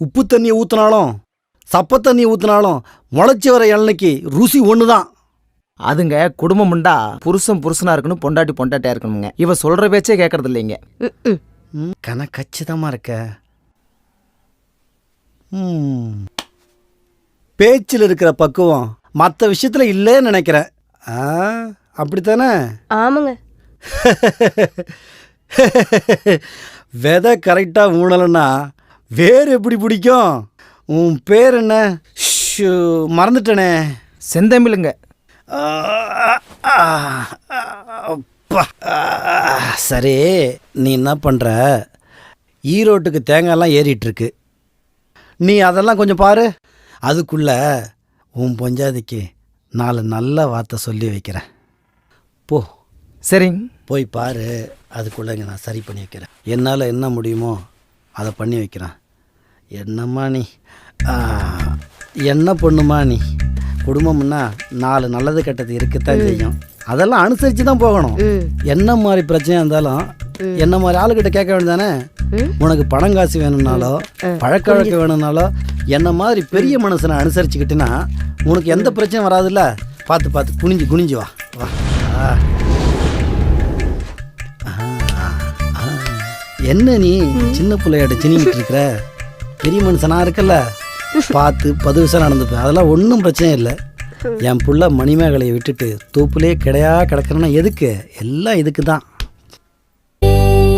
உப்பு தண்ணியை ஊற்றினாலும் சப்ப தண்ணியை ஊற்றினாலும் முளைச்சி வர இளநிக்கு ருசி ஒன்று தான் அதுங்க குடும்பம்ண்டா புருஷன் புருஷனா இருக்கணும் பொண்டாட்டி பொண்டாட்டியா இருக்கணுங்க இவ சொல்ற பேச்சே கேட்கறது இல்லைங்க. கன கச்சிதமாக இருக்க. ம். பேச்சில் இருக்கிற பக்குவம் மற்ற விஷயத்தில் இல்லைன்னு நினைக்கிறேன். ஆ அப்படித்தானே? ஆமாங்க. விதை கரெக்டாக ஊனலைன்னா வேர் எப்படி பிடிக்கும்? உன் பேர் என்ன? ஷூ, மறந்துட்டேனே. செந்தமிழுங்க. அப்பா. சரி நீ என்ன பண்ணுற ஈரோட்டுக்கு தேங்காய்லாம் ஏறிட்டு இருக்கு நீ அதெல்லாம் கொஞ்சம் பாரு. அதுக்குள்ள உன் பொஞ்சாதிக்கு நாலு நல்ல வார்த்தை சொல்லி வைக்கிறேன். போ. சரிங்க போய் பாரு. அதுக்குள்ளே நான் சரி பண்ணி வைக்கிறேன். என்னால் என்ன முடியுமோ அதை பண்ணி வைக்கிறேன். என்னம்மா நீ? என்ன பொண்ணுமா நீ? குடும்பம்னா நாலு நல்லது கெட்டது இருக்கத்தான் செய்யும். அதெல்லாம் அனுசரித்து தான் போகணும் என்ன மாதிரி பிரச்சனையாக இருந்தாலும் என்ன மாதிரி ஆளுகிட்ட கேட்க வேண்டியதானே. உனக்கு பணம் காசு வேணும்னாலோ பழக்க வழக்கம் வேணும்னாலோ என்ன மாதிரி பெரிய மனுஷனை அனுசரிச்சுக்கிட்டுனா உனக்கு எந்த பிரச்சனையும் வராதுல்ல? பார்த்து பார்த்து குனிஞ்சு குனிஞ்சு வா. வா. என்ன நீ சின்ன பிள்ளையாட்ட சினிக்கிட்டு இருக்கிற? பெரிய மனுஷனா இருக்கல. பார்த்து பதுவிசா நடந்துப்பேன். அதெல்லாம் ஒன்றும் பிரச்சனை இல்லை. என் புள்ள மணிமேகலையை விட்டுட்டு தூப்புலே கிடையா கிடக்கிறேன்னா எதுக்கு? எல்லாம் இதுக்கு தான்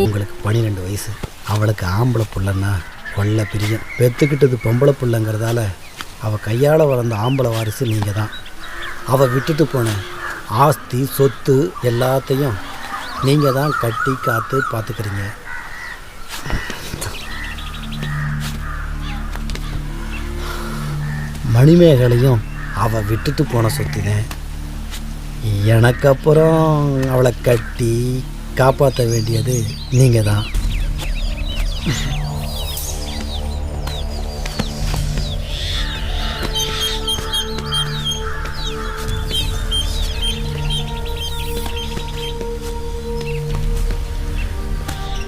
உங்களுக்கு பன்னிரெண்டு வயசு. அவளுக்கு ஆம்பளை புள்ளன்னா கொள்ள பிரியம். பெத்துக்கிட்டது பொம்பளை புள்ளங்கிறதால அவள் கையால் வளர்ந்த ஆம்பளை வாரிசு நீங்கள் தான் அவள் விட்டுட்டு போன ஆஸ்தி சொத்து எல்லாத்தையும் நீங்கள் தான் கட்டி காத்து பார்த்துக்கிறீங்க. மணிமேகலையும் அவள் விட்டுட்டு போன சொத்துதான் எனக்கு அப்புறம் அவளை கட்டி காப்பாற்ற வேண்டியது நீங்கள் தான்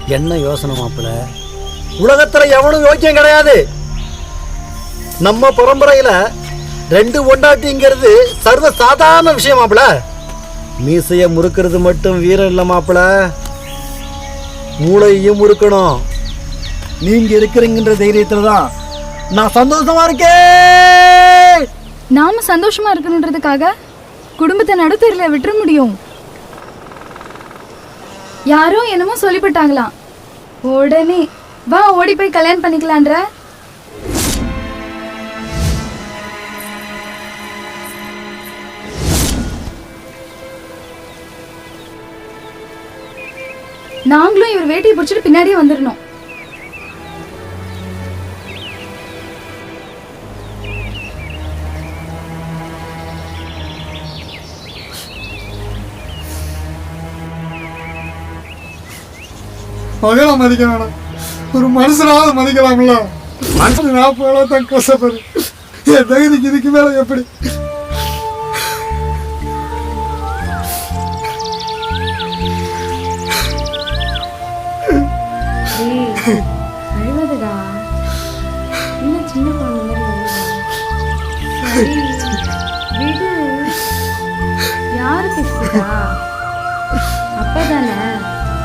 என்ன யோசனை மாப்பிள்ள? உலகத்தில் எவனும் யோக்கியம் கிடையாது. நம்ம பரம்பரையில ரெண்டு ஒண்டாட்டிங்கிறது சர்வ சாதாரண விஷயம் மாப்பிள. மீசைய முறுக்கிறது மட்டும் வீரம் இல்லை மாப்பிள. மூளையும் முறுக்கணும். நீங்க இருக்கிறீங்கன்ற தைரியத்துல தான் நான் சந்தோஷமா இருக்கேன். நாம சந்தோஷமா இருக்கணுன்றதுக்காக குடும்பத்தை நடுத்தரில விட்டுற முடியும். யாரோ என்னமோ சொல்லிவிட்டாங்களாம் உடனே வா ஓடி போய் கல்யாணம் பண்ணிக்கலான்ற. நாங்களும் இவர் வேட்டையை பிடிச்சிட்டு பின்னாடியே வந்துடணும். மகளை மதிக்க வேணாம் ஒரு மனுஷனாவது மதிக்கலாம்ல மனுஷன் நான் போல தான் கஷ்டப்படு என் தகுதிக்கு இதுக்கு மேல எப்படி? அழுவதுடா. இன்னும் சின்ன குழந்தை விடு. யாரு பேசுறா? அப்பதானே.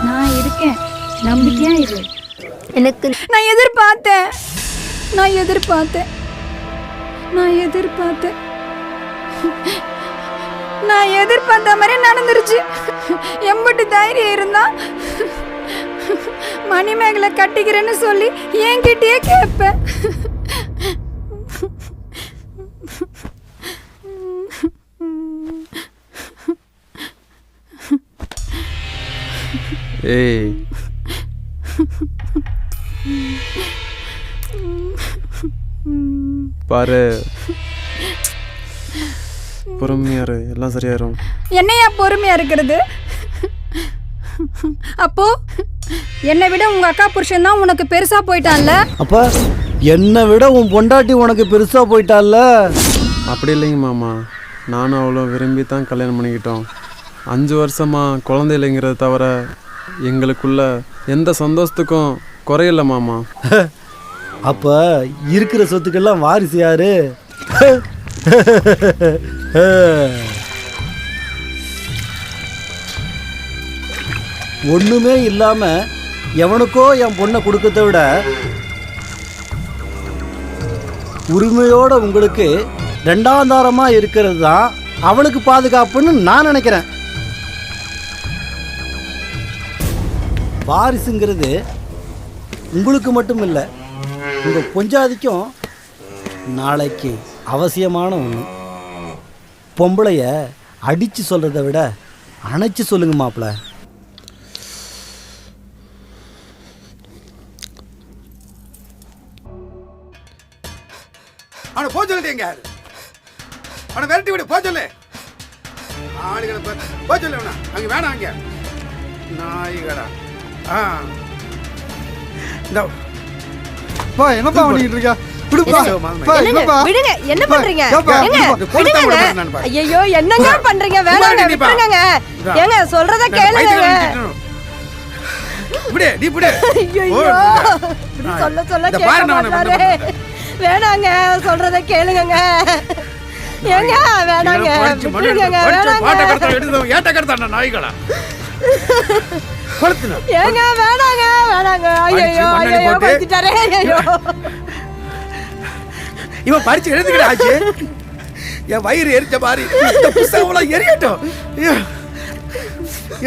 நான் இருக்கேன். நம்பிக்கையா இரு. எனக்கு நான் எதிர்பார்த்தேன். நான் எதிர்பார்த்தேன். நான் எதிர்பார்த்தேன். நான் எதிர்பார்த்த மாதிரி நடந்துருச்சு. எம்பிட்டு தைரியம் இருந்தா மணிமேகலை கட்டிக்கிறேன்னு சொல்லி என்கிட்டயே கேட்பேன். ஏய். பாரு. பொறுமையாரு எல்லாம் சரியாயிரும். என்னையா பொறுமையா இருக்கிறது? அப்போ என்னை விட உங்க அக்கா புருஷன் தான் உனக்கு பெருசா போயிட்டான்ல? அப்ப என்னை விட உன் பொண்டாட்டி உனக்கு பெருசா போயிட்டால அப்படி இல்லைங்க மாமா. நானும் அவ்வளோ விரும்பி தான் கல்யாணம் பண்ணிக்கிட்டோம். அஞ்சு வருஷமா குழந்தை இல்லைங்கிறத தவிர எங்களுக்குள்ள எந்த சந்தோஷத்துக்கும் குறையில்ல மாமா. அப்போ இருக்கிற சொத்துக்கெல்லாம் வாரிசு யாரு? ஒண்ணுமே இல்லாம எவனுக்கோ என் பொண்ணை கொடுக்கறத விட உரிமையோட உங்களுக்கு ரெண்டாம் தாரமா இருக்கிறது தான் அவனுக்கு பாதுகாப்புன்னு நான் நினைக்கிறேன். வாரிசுங்கிறது உங்களுக்கு மட்டும் இல்லை உங்கள் பொஞ்சாதிக்கும் நாளைக்கு அவசியமான ஒன்று பொம்பளைய அடித்து சொல்கிறத விட அணைச்சி சொல்லுங்க மாப்பிள்ள. அவனை போக சொல்லிட்டீங்க. அவனை விரட்டி விடு போக சொல்லு. ஆளுகளை போக சொல்லு அவனை. அங்கே வேணாம் அங்கே. நாய்களா? ஆ. இந்த. பா என்னப்பா பண்ணிட்டு இருக்க? விடுப்பா ஏய், மாமா. பா, என்னங்க? என்னப்பா? விடுங்க. என்ன பண்றீங்க. ஐயோ என்னங்க? பண்றீங்க? வேணாங்க. விட்டுருங்க. ஏங்க சொல்றத கேளுங்க. இப்படி நீ இப்படி ஐயோ இப்படி சொல்ல சொல்ல கேட்க மாட்டாரே. வேணாங்க சொல்றத கேளுங்கங்க. ஏங்க வேணாங்க விட்டுருங்க வேணாங்க. ஏட்ட கடத்தாண்ட நாய்களா? ஏங்க வேணாங்க வேணாங்க. ஐயோ ஐயோ. படுத்திட்டாரே ஐயோ இவன் பறிச்சு எழுதுக்கிட ஆச்சு. என் வயிறு எரிச்ச மாதிரி. இந்த புஸ்தகம் எரியட்டும்? ஐயோ.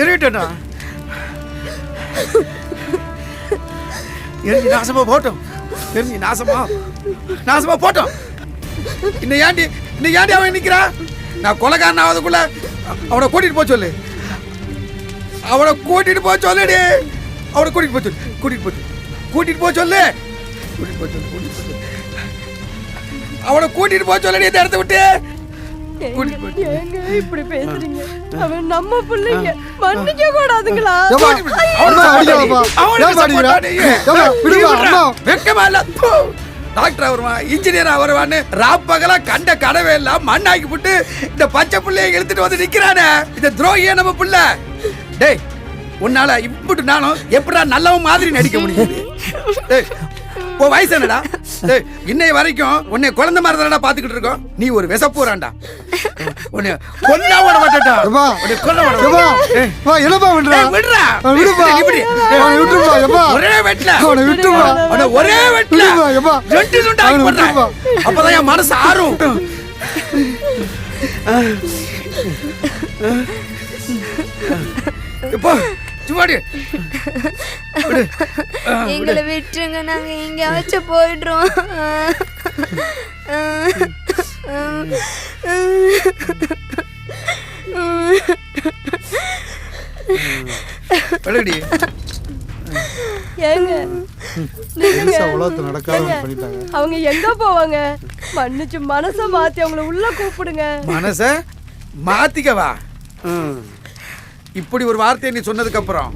எரியட்டும்டா எரிஞ்சு நாசமா போட்டோம். எரிஞ்சு நாசமா. நாசமா போட்டோம். இன்னும் ஏண்டி இன்னும் ஏண்டி அவன் நிக்கிறான் நான் கொலைகாரன் ஆவதுக்குள்ள அவனை கூட்டிட்டு போக சொல்லு. அவனை கூட்டிட்டு போக சொல்லுடி. அவனை கூட்டிட்டு போக சொல்லு. கூட்டிட்டு சொல்லு. கூட்டிட்டு போக சொல்லு. கூட்டிட்டு போக சொல்லு கூட்டிட்டு சொல்லு. அவனை கூட்டிட்டு போக சொல்லடி இந்த இடத்த விட்டு. போய் இப்படி பேசுறீங்க. அவன் நம்ம பிள்ளைங்க. மன்னிக்க கூடாதுங்களா. அம்மா. வெக்கமா இல்ல. தூ. டாக்டர் வருவான் இன்ஜினியர் வருவான்னு ராப்பகலா கண்ட கடவை எல்லாம் மண்ணாக்கி போட்டு இந்த பச்சை பிள்ளைய இழுத்துட்டு வந்து நிக்கிறானே. இந்த துரோகியே நம்ம பிள்ளை. டேய் உன்னால இப்படி நானும் எப்படா நல்லவன் மாதிரி நடிக்க முடியுது? டேய் உன் வயசு என்னடா டேய் இன்னைய வரைக்கும் உன்னை குழந்தை மாதிரி தானடா பாத்துக்கிட்டு இருக்கோம் நீ ஒரு விசப்பூரான்டா உன்னை கொல்ல விட மாட்டேன்டா ஏப்பா, உன்னை கொல்ல விட ஏப்பா, மாட்டேன். பா, என்னப்பா பண்ற? ஏய், விடுறா. அவனை விடுப்பா. இப்படி. அவனை விட்டுருப்பா, ஏப்பா. ஒரே வெட்ல அவனை விட்டுருப்பா. அவனை ஒரே வெட்ல. ரெண்டு துண்டா அவனை போடுறேன் விட்டுருப்பா. அப்பதான் என் மனசு ஆறும் இப்போ சும்மாடி. எங்களை விட்டுருங்க நாங்க எங்கேயாச்சும் போயிடுறோம். விடுடி. ஏங்க அவங்க எங்க போவாங்க? மன்னிச்சு மனச மாத்தி அவங்கள உள்ள கூப்பிடுங்க. மனச மாத்திக்கவா. இப்படி ஒரு வார்த்தையை நீ சொன்னதுக்கு அப்புறம்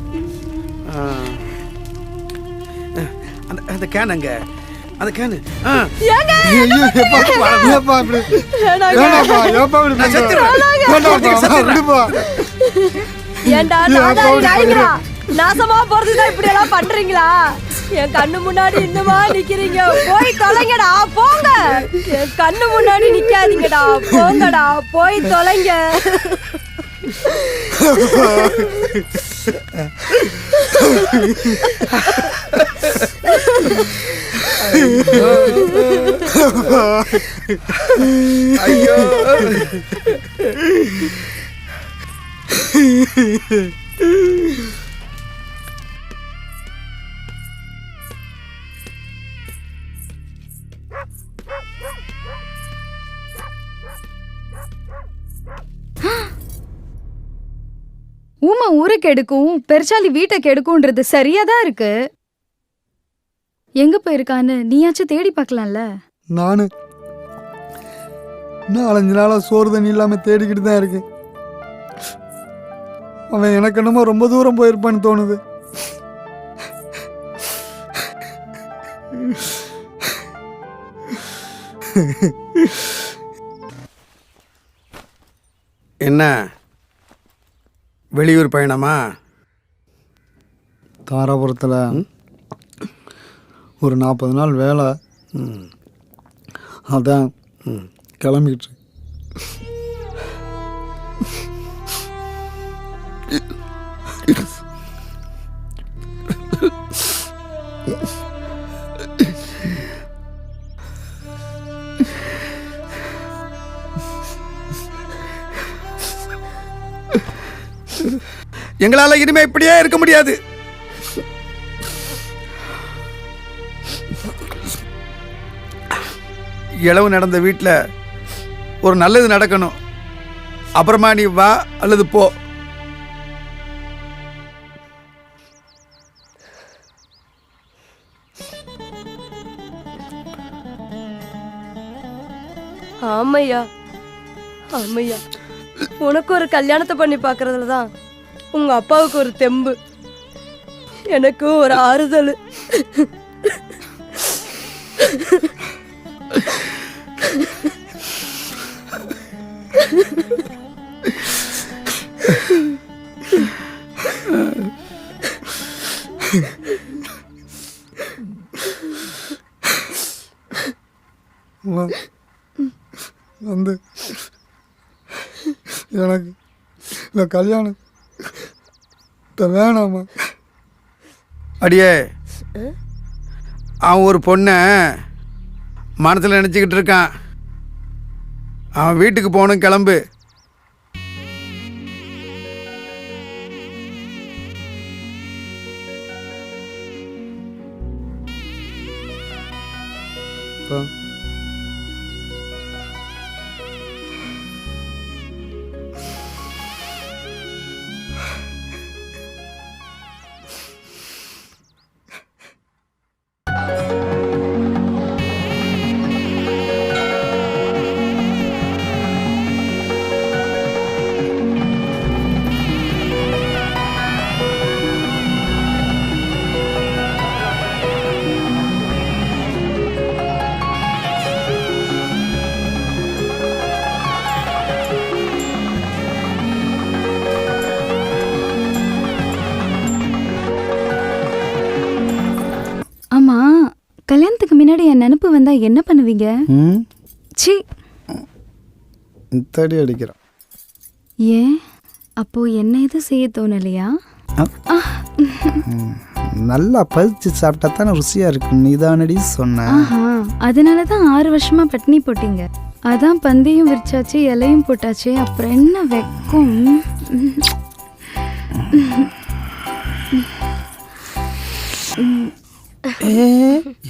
ஆ. அந்த அந்த கேன் அங்க. அந்த கேனு நாசமா போறதுதான் இப்படி எல்லாம் பண்றீங்களா? என் கண்ணு முன்னாடி இன்னுமா நிக்கிறீங்க. போய் தொலைங்கடா போங்க. என் கண்ணு முன்னாடி நிக்காதீங்கடா. போங்கடா போய் தொலைங்க. ஐயோ ஊமை ஊரை கெடுக்கும் பெருச்சாலி வீட்டை கெடுக்கும்ன்றது சரியா தான் இருக்கு. எங்க போயிருக்கான்னு நீயாச்சும் தேடி பார்க்கலாம்ல? நானு. நாலஞ்சு நாளா சோறு தண்ணி இல்லாம தேடிக்கிட்டு தான் இருக்கேன். அவன் எனக்கு என்னமோ ரொம்ப தூரம் போயிருப்பான்னு தோணுது. என்ன? வெளியூர் பயணமா? தாராபுரத்தில் ஒரு நாற்பது நாள் வேலை. அதான் ம். எங்களால் இனிமே இப்படியே இருக்க முடியாது. இளவு நடந்த வீட்டில் ஒரு நல்லது நடக்கணும். அப்புறமா நீ வா அல்லது போ. ஆமையா ஆமையா. உனக்கு ஒரு கல்யாணத்தை பண்ணி பார்க்கறதுல தான் உங்க அப்பாவுக்கு ஒரு தெம்பு. எனக்கு ஒரு ஆறுதல். வந்து எனக்கு இந்த கல்யாணம் இந்த வேணாமா? அடியே அவன் ஒரு பொண்ணை மனசில் நினச்சிக்கிட்டு இருக்கான். அவன் வீட்டுக்கு போகணும் கிளம்பு. நினப்பு வந்தா என்ன பண்ணுவீங்க? சி தடி அடிக்கிறான். ஏன் அப்போ என்ன எதுவும் செய்ய தோணலையா? நல்லா பறிச்சு சாப்பிட்டா தானே ருசியாக இருக்கும் நீதானடி சொன்ன. அதனால தான் ஆறு வருஷமா பட்னி போட்டீங்க. அதான் பந்தியும் விரிச்சாச்சு இலையும் போட்டாச்சு அப்புறம் என்ன வெக்கம்?